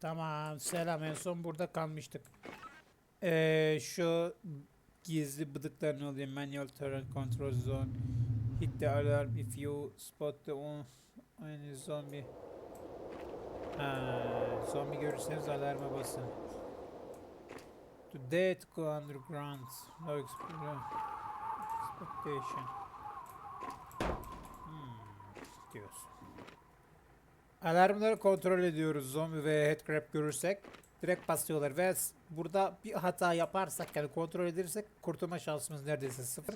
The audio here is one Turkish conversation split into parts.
Tamam selam en son burada kalmıştık. Ee, şu gizli bıdıklar ne oluyor? Manual turret control zone. Hit the alarm if you spot the on any zombie. Ha, zombi görürseniz alarma basın. To death go underground. No. Expectation. Hmm, diyorsun. Alarmları kontrol ediyoruz zombi ve headcrab görürsek direkt basıyorlar ve burada bir hata yaparsak yani kontrol edersek kurtulma şansımız neredeyse sıfır.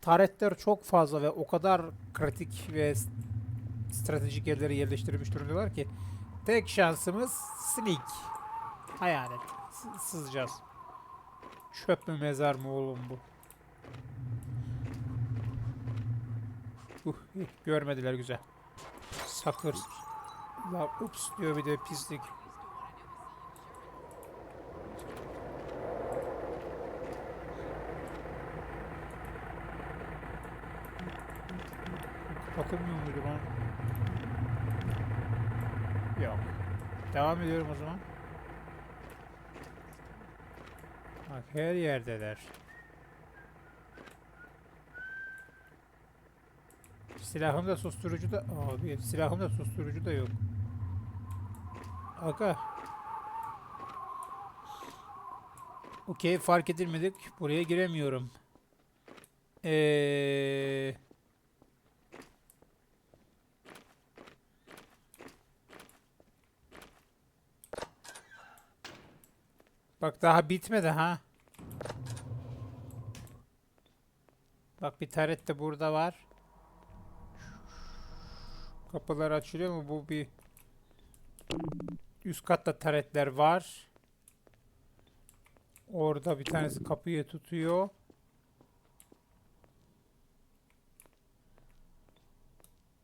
Taretler çok fazla ve o kadar kritik ve stratejik yerlere yerleştirilmiş durumdalar ki tek şansımız sneak. Hayalet. S- sızacağız. Çöp mü mezar mı oğlum bu? Uh, görmediler güzel. Sakır. La ups diyor bir de pislik. Bakılmıyor muydu bana? Yok. Devam ediyorum o zaman. Bak her yerdeler. Silahımda susturucu da... Abi silahımda susturucu da yok. Aga. Okey fark edilmedik. Buraya giremiyorum. Eee... Bak daha bitmedi ha. Bak bir taret de burada var. Kapılar açılıyor mu? Bu bir üst katta taretler var. Orada bir tanesi kapıyı tutuyor.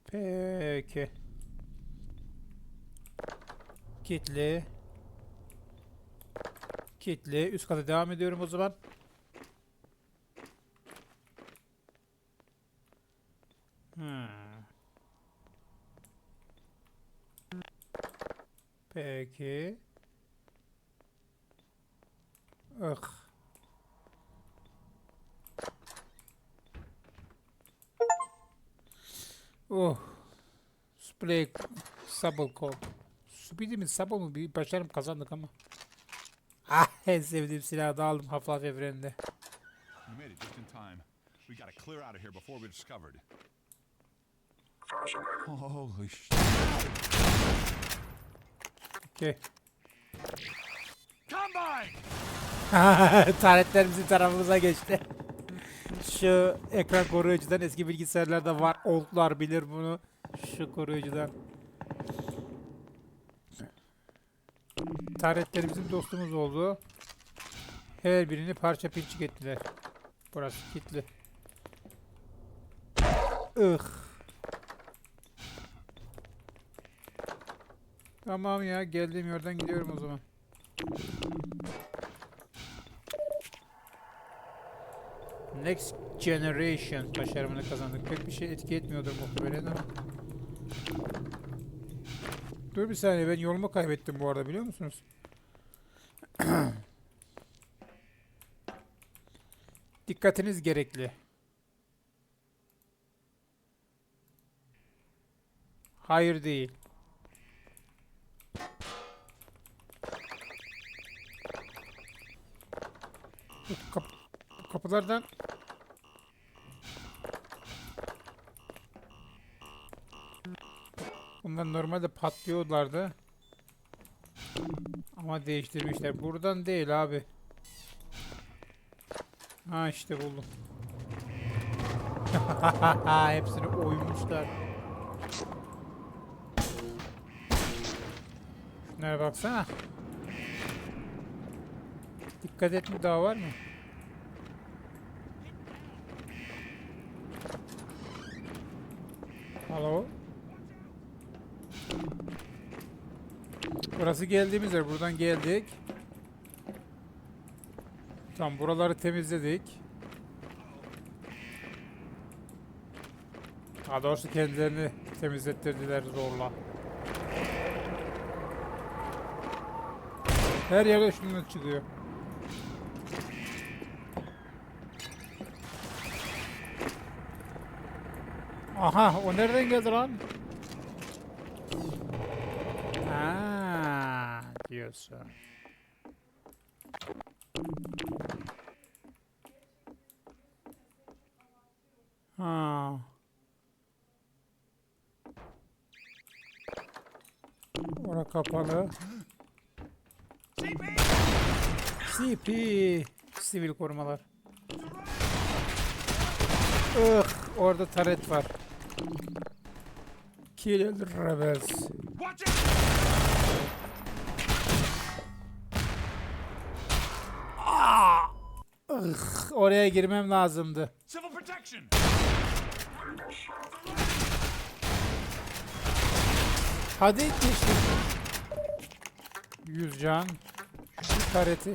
Peki. Kitli. Kitli. Üst kata devam ediyorum o zaman. Hmm. Peki. Ih. Oh. Splay Subble Call. Speedy mi Subble mı bir başarım kazandık ama. Ah en sevdiğim silahı da aldım Half-Life evreninde. You made it just in time. We gotta clear out of here before we're discovered. Oh, holy sh! Okey. Taretler bizim tarafımıza geçti. Şu ekran koruyucudan eski bilgisayarlarda var. Oldlar bilir bunu. Şu koruyucudan. Taretler bizim dostumuz oldu. Her birini parça pinçik ettiler. Burası kilitli. Ih. Tamam ya geldiğim yerden gidiyorum o zaman. Next Generation başarımını kazandık. Pek bir şey etki etmiyordur muhtemelen ama. Dur bir saniye ben yolumu kaybettim bu arada biliyor musunuz? Dikkatiniz gerekli. Hayır değil. Kap- kapılardan Bunlar normalde patlıyorlardı. Ama değiştirmişler. Buradan değil abi. Ha işte buldum. Hepsini oymuşlar. Şunlara baksana. Dikkat et mi daha var mı? Alo. Burası geldiğimiz yer. Buradan geldik. Tamam buraları temizledik. Daha doğrusu kendilerini temizlettirdiler zorla. Her yerde şundan çıkıyor. Aha o nereden geldi lan? Ha diyorsun. Ha. Ora kapalı. CP. Sivil korumalar. Ugh, orada taret var. Kill rebels. İt! Ugh, oraya girmem lazımdı. Civil protection! Hadi geçtim. 100 can. Şu tareti.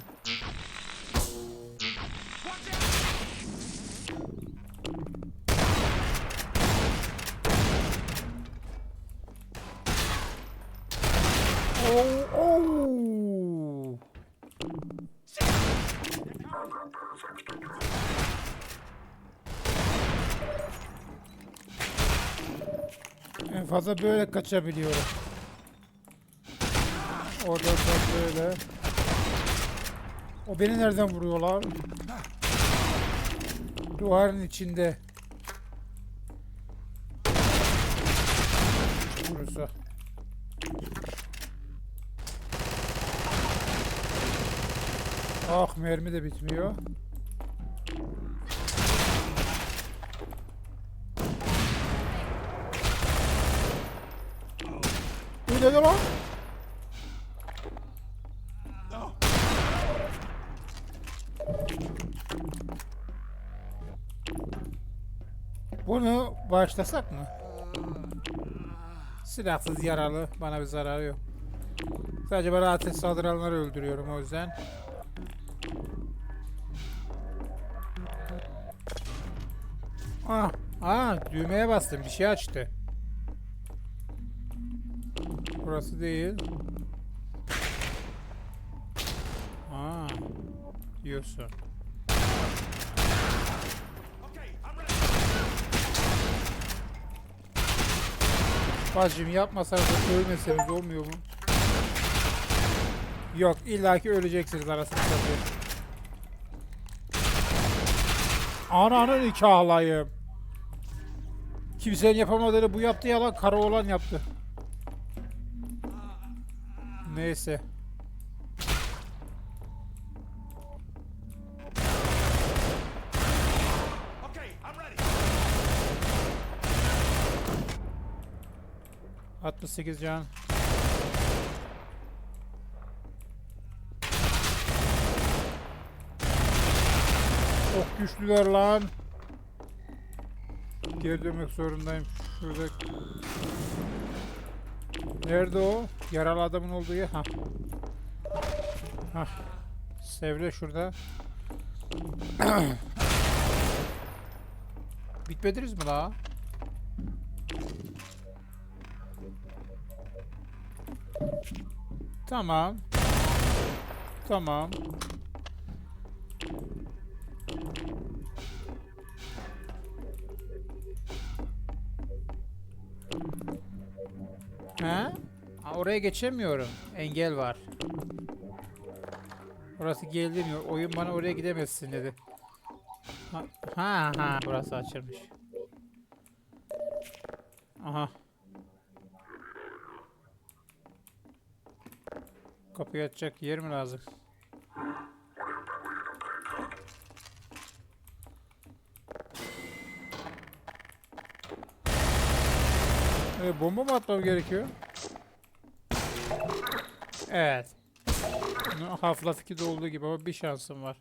Oh, oh. En fazla böyle kaçabiliyorum. Orada da böyle. O beni nereden vuruyorlar? Duvarın içinde. Burası. Ah mermi de bitmiyor. Bu ne lan? Bunu başlasak mı? Silahsız yaralı. Bana bir zararı yok. Sadece bana ateş saldıranları öldürüyorum o yüzden. Ah, ah düğmeye bastım. Bir şey açtı. Burası değil. Aa, diyorsun. I'm ready. Bacım yapmasanız da ölmeseniz olmuyor mu? Yok illaki öleceksiniz arasında tabii. Ananı nikahlayım. Kimsenin yapamadığını bu yaptı yalan kara olan yaptı. Neyse. Ready. 68 can. Çok güçlüler lan. Geri dönmek zorundayım. Şurada. Nerede o? Yaralı adamın olduğu yer. Ha. Ha. Sevle şurada. Bitmediniz mi daha? Tamam. Tamam. He? Aa, oraya geçemiyorum. Engel var. Orası gelmiyor. Oyun bana oraya gidemezsin dedi. Ha ha, ha. burası açılmış. Aha. Kapıyı açacak yer mi lazım? Ee, bomba mı atmam gerekiyor? Evet. Half-Life 2'de olduğu gibi ama bir şansım var.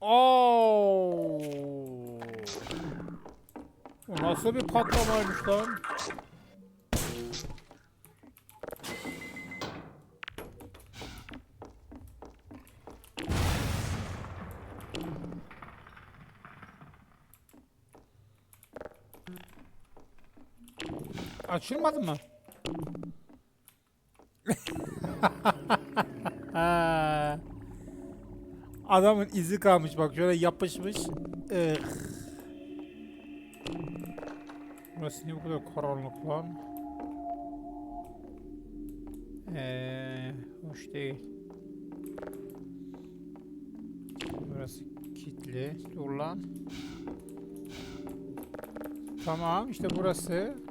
Oo! Nasıl bir patlamaymış lan? Açılmadı mı? Adamın izi kalmış bak şöyle yapışmış. Eh. Burası niye bu kadar karanlık lan? Eee hoş değil. Burası kilitli. Dur lan. Tamam işte burası.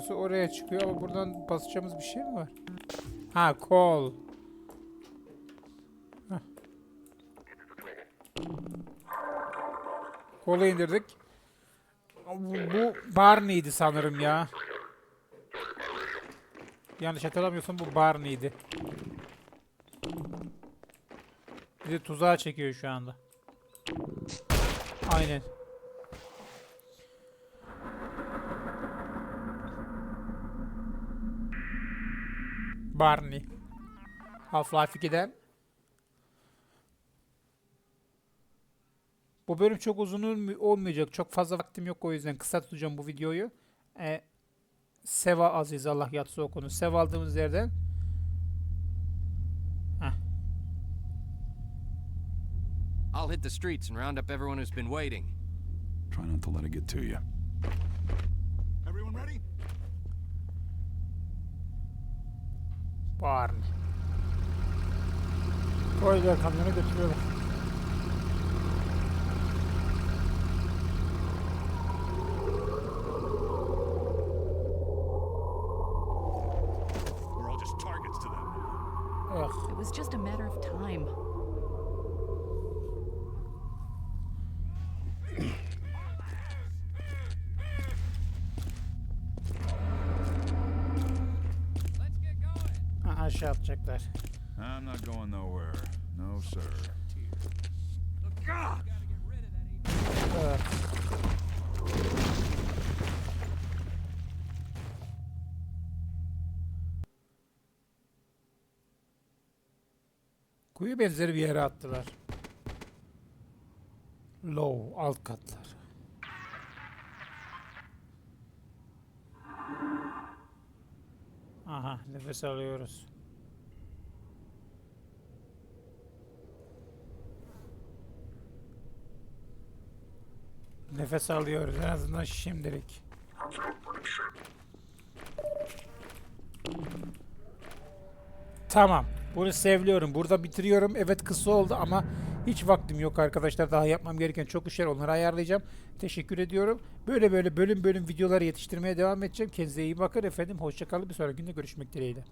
Burası oraya çıkıyor ama buradan basacağımız bir şey mi var? Ha kol. Kolu indirdik. Bu, bu Barney'di sanırım ya. Yanlış hatırlamıyorsam bu Barney'di. De tuzağa çekiyor şu anda. Aynen. Barney. Half-Life 2'den. Bu bölüm çok uzun olm- olmayacak. Çok fazla vaktim yok o yüzden kısa tutacağım bu videoyu. Ee, Seva Aziz Allah yatsı o konu. Sev aldığımız yerden. Heh. I'll hit the streets and round up everyone who's been waiting. Try not to let it get to you. Everyone ready? Barney. Koydular kamyonu götürüyorlar. We're all just targets to them. Ugh. It was just a matter of time. Let's get going. Atacaklar. I'm not going nowhere. No, sir. Kuyu benzeri bir yere attılar. Low, alt katlar. Aha, nefes alıyoruz. Nefes alıyoruz en azından şimdilik. Tamam. Bunu sevliyorum. Burada bitiriyorum. Evet kısa oldu ama hiç vaktim yok arkadaşlar. Daha yapmam gereken çok işler. Onları ayarlayacağım. Teşekkür ediyorum. Böyle böyle bölüm bölüm videoları yetiştirmeye devam edeceğim. Kendinize iyi bakın efendim. Hoşçakalın. Bir sonraki günde görüşmek dileğiyle.